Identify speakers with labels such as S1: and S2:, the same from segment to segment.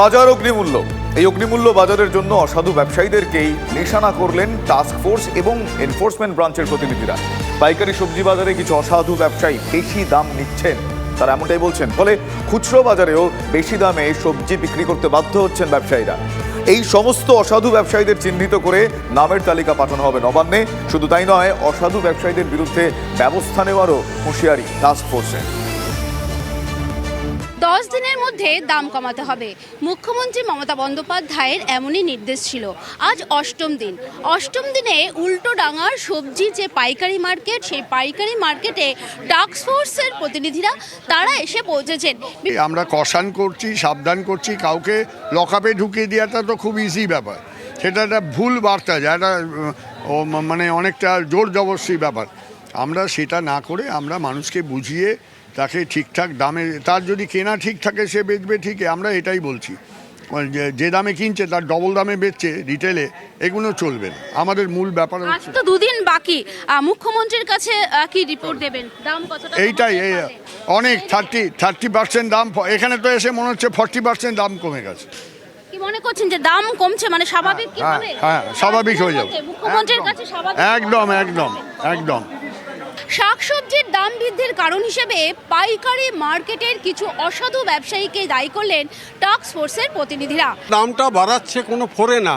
S1: বাজার অগ্নিমূল্য। এই অগ্নিমূল্য বাজারের জন্য অসাধু ব্যবসায়ীদেরকেই নিশানা করলেন টাস্ক ফোর্স এবং এনফোর্সমেন্ট ব্রাঞ্চের প্রতিনিধিরা। পাইকারি সবজি বাজারে কিছু অসাধু ব্যবসায়ী বেশি দাম নিচ্ছেন। তারা এমনটাই বলছেন, ফলে খুচরো বাজারেও বেশি দামে সবজি বিক্রি করতে বাধ্য হচ্ছেন ব্যবসায়ীরা। এই সমস্ত অসাধু ব্যবসায়ীদের চিহ্নিত করে নামের তালিকা পাঠানো হবে নবান্নে। শুধু তাই নয়, অসাধু ব্যবসায়ীদের বিরুদ্ধে ব্যবস্থা নেওয়ারও হুঁশিয়ারি টাস্ক ফোর্সের
S2: দশ দিনের মধ্যে দাম কমাতে হবে। মুখ্যমন্ত্রী মমতা বন্দ্যোপাধ্যায়ের এমনই নির্দেশ ছিল। আজ অষ্টম দিন। অষ্টম দিনে উল্টো ডাঙার সবজি যে পাইকারি মার্কেট, সেই পাইকারি মার্কেটে টাস্ক ফোর্সের প্রতিনিধিরা, তারা এসে পৌঁছেছেন।
S3: আমরা কষান করছি, সাবধান করছি, কাউকে লকআপে ঢুকিয়ে দেওয়াটা তো খুব ইজি ব্যাপার। সেটা একটা ভুল বার্তা যায় একটা মানে অনেকটা জোর জবরদস্তি ব্যাপার। আমরা সেটা না করে আমরা মানুষকে বুঝিয়ে তাকে ঠিকঠাক দামে তার যদি কেনা ঠিক থাকে সে বেচবে ঠিকই আমরা এটাই বলছি। মানে যে- দামে কিনছে তার ডবল দামে বেচছে রিটেলে এগুলো চলবে না। আমাদের মূল ব্যাপার হচ্ছে
S2: তো দুদিন বাকি। মুখ্যমন্ত্রীর কাছে কি রিপোর্ট দেবেন? দাম কতটা
S3: এইটাই এই অনেক থার্টি থার্টি পার্সেন্ট দাম এখানে তো এসে মনে হচ্ছে ফর্টি পার্সেন্ট দাম কমে গেছে।
S2: কি মনে করছেন যে দাম কমছে? মানে স্বাভাবিক কি
S3: হ্যাঁ,
S2: হবে?
S3: হ্যাঁ, স্বাভাবিক হয়ে যাবে।
S2: মুখ্যমন্ত্রীর। কাছে স্বাভাবিক
S3: একদম একদম একদম।
S2: শাকসবজির দাম বৃদ্ধির কারণ হিসেবে পাইকারি মার্কেটের কিছু অসাধু ব্যবসায়ীকে দায়ী করলেন টাস্ক ফোর্সের প্রতিনিধিরা।
S4: দামটা বাড়াচ্ছে কোনো ফোরে না।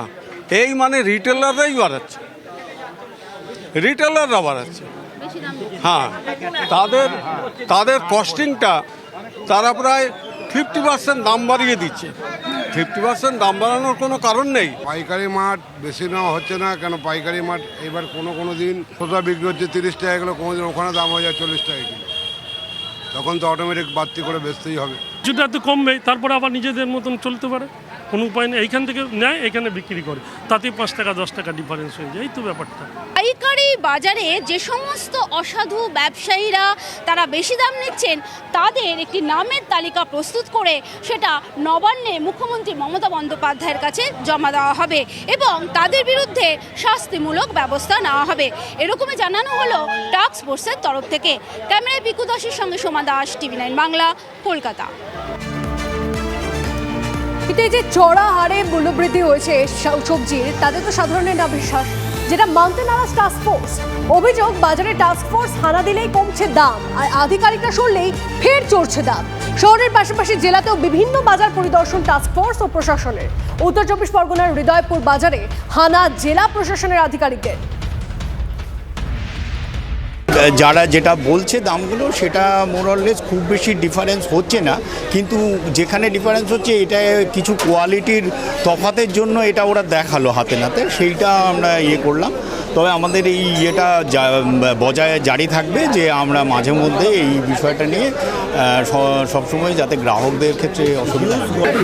S4: এই মানে রিটেলাররাই বাড়াচ্ছে। রিটেলাররা বাড়াচ্ছে। হ্যাঁ তাদের তাদের কস্টিংটা তারা প্রায় ফিফটি পার্সেন্ট দাম বাড়িয়ে দিচ্ছে। ফিফটি পার্সেন্ট দাম বাড়ানোর কোনো কারণ নেই।
S5: পাইকারি মাঠ বেশি নেওয়া হচ্ছে না কেন পাইকারি মাঠ এবার কোনো কোনো দিন ছোটা বিক্রি হচ্ছে তিরিশ টাকা কিলো কোনো দিন ওখানে দাম হয়ে যায় চল্লিশ টাকা কিলো। তখন তো অটোমেটিক বাড়তি করে বেচতেই হবে।
S6: কিছুটা তো কমবে তারপরে আবার নিজেদের মতন চলতে পারে। কোনো উপায় নেই। এইখান থেকে নেয় এখানে বিক্রি করে। তাতে পাঁচ টাকা, দশ টাকা ডিফারেন্স হয়ে যায়। এই তো ব্যাপারটা।
S2: পাইকারি বাজারে যে সমস্ত অসাধু ব্যবসায়ীরা তারা বেশি দাম নিচ্ছেন, তাদের একটি নামের তালিকা প্রস্তুত করে সেটা নবান্নে মুখ্যমন্ত্রী মমতা বন্দ্যোপাধ্যায়ের কাছে জমা দেওয়া হবে এবং তাদের বিরুদ্ধে শাস্তিমূলক ব্যবস্থা নেওয়া হবে। এরকমই জানানো হলো টাস্ক ফোর্সের তরফ থেকে। ক্যামেরায় পিকু দাসের সঙ্গে সোমা দাস, টিভি নাইন বাংলা, কলকাতা।
S7: এই যে চড়া হারে মূল্যবৃদ্ধি হয়েছে সব- সবজির তাদের তো সাধারণের না বিশ্বাস যেটা মানতে নারাজ ফোর্স অভিযোগ, বাজারে ফোর্স হানা দিলেই কমছে দাম, আর আধিকারিকরা শুনলেই ফের চড়ছে দাম। শহরের পাশাপাশি জেলাতেও বিভিন্ন বাজার পরিদর্শন ফোর্স ও প্রশাসনের। উত্তর চব্বিশ পরগনার হৃদয়পুর বাজারে হানা জেলা প্রশাসনের আধিকারিকদের।
S8: যারা যেটা বলছে দামগুলো, সেটা মোরলেস খুব বেশি ডিফারেন্স হচ্ছে না। কিন্তু যেখানে ডিফারেন্স হচ্ছে, এটা কিছু কোয়ালিটির তফাতের জন্য এটা ওরা দেখাল হাতে নাতে। সেইটা আমরা ইয়ে করলাম। তবে আমাদের এই ইয়েটা বজায় জারি থাকবে যে আমরা মাঝে মধ্যে এই বিষয়টা নিয়ে সবসময় যাতে গ্রাহকদের ক্ষেত্রে অসুবিধা
S9: করতে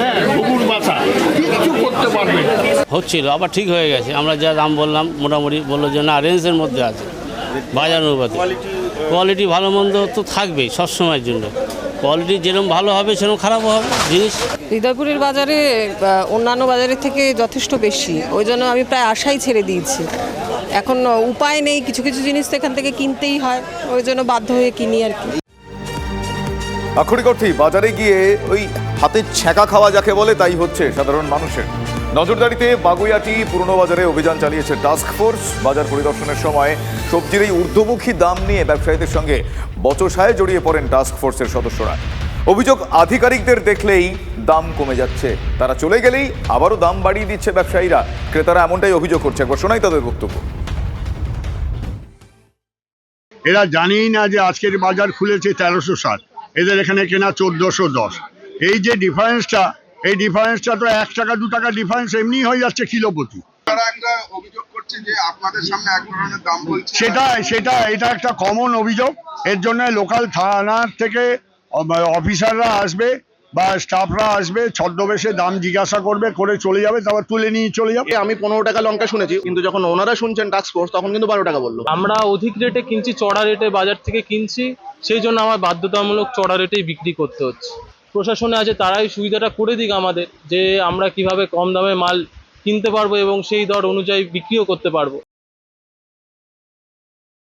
S9: হ্যাঁ বাসা করতে।
S10: হচ্ছিল আবার ঠিক হয়ে গেছে। আমরা যা দাম বললাম মোটামুটি বলল যে না রেঞ্জের মধ্যে আছে বাজার অনুপাতে কোয়ালিটি ভালো মন্দ তো থাকবেই সবসময়ের জন্য। কোয়ালিটি যেরকম ভালো হবে সেরকম খারাপও হবে জিনিস।
S11: হৃদয়পুরের বাজারে অন্যান্য বাজারের থেকে যথেষ্ট বেশি। ওই জন্য আমি প্রায় আশাই ছেড়ে দিয়েছি। এখন উপায় নেই কিছু কিছু জিনিস তো এখান থেকে কিনতেই হয়। ওই জন্য বাধ্য হয়ে কিনি আর কি।
S1: আক্ষরিক অর্থেই বাজারে গিয়ে ওই হাতে ছ্যাঁকা খাওয়া যাকে বলে তাই হচ্ছে সাধারণ মানুষের। নজরদারিতে বাগুইয়াটি পুরনো বাজারে অভিযান চালিয়েছে টাস্ক ফোর্স বাজার পরিদর্শনের সময় সবজির এই ঊর্ধ্বমুখী দাম নিয়ে ব্যবসায়ীদের সঙ্গে বচসায় জড়িয়ে পড়েন টাস্ক ফোর্সের সদস্যরা। অভিযোগ, আধিকারিকদের দেখলেই দাম কমে যাচ্ছে। তারা চলে গেলেই আবারও দাম বাড়িয়ে দিচ্ছে ব্যবসায়ীরা। ক্রেতারা এমনটাই অভিযোগ করছে। একবার শোনাই তাদের বক্তব্য।
S3: এরা জানেই না যে আজকের বাজার খুলেছে তেরোশো ষাট। এদের এখানে কেনা চোদ্দোশো দশ। এই যে ডিফারেন্সটা এই ডিফারেন্সটা তো এক টাকা দু টাকা ডিফারেন্স এমনি হয়ে যাচ্ছে কিলো প্রতি
S5: তারা একটা অভিযোগ করছে যে আপনাদের সামনে এক ধরনের দাম বলছে।
S3: সেটা সেটা এটা একটা কমন অভিযোগ। এর জন্য লোকাল থানার থেকে অফিসাররা আসবে বা স্টাফরা আসবে ছদ্মবেশে দাম জিজ্ঞাসা করবে করে চলে যাবে তারপর তুলে নিয়ে চলে যাবে।
S9: আমি পনেরো টাকা লঙ্কা শুনেছি কিন্তু যখন ওনারা শুনছেন টাস্ক ফোর্স তখন কিন্তু বারো টাকা বলল।
S10: আমরা অধিক রেটে কিনছি চড়া রেটে বাজার থেকে কিনছি সেই জন্য আমার বাধ্যতামূলক চড়া রেটেই বিক্রি করতে হচ্ছে। প্রশাসনে আছে, তারাই সুবিধাটা করে দিক আমাদের যে আমরা কীভাবে কম দামে মাল কিনতে পারব এবং সেই দর অনুযায়ী বিক্রিও করতে পারব।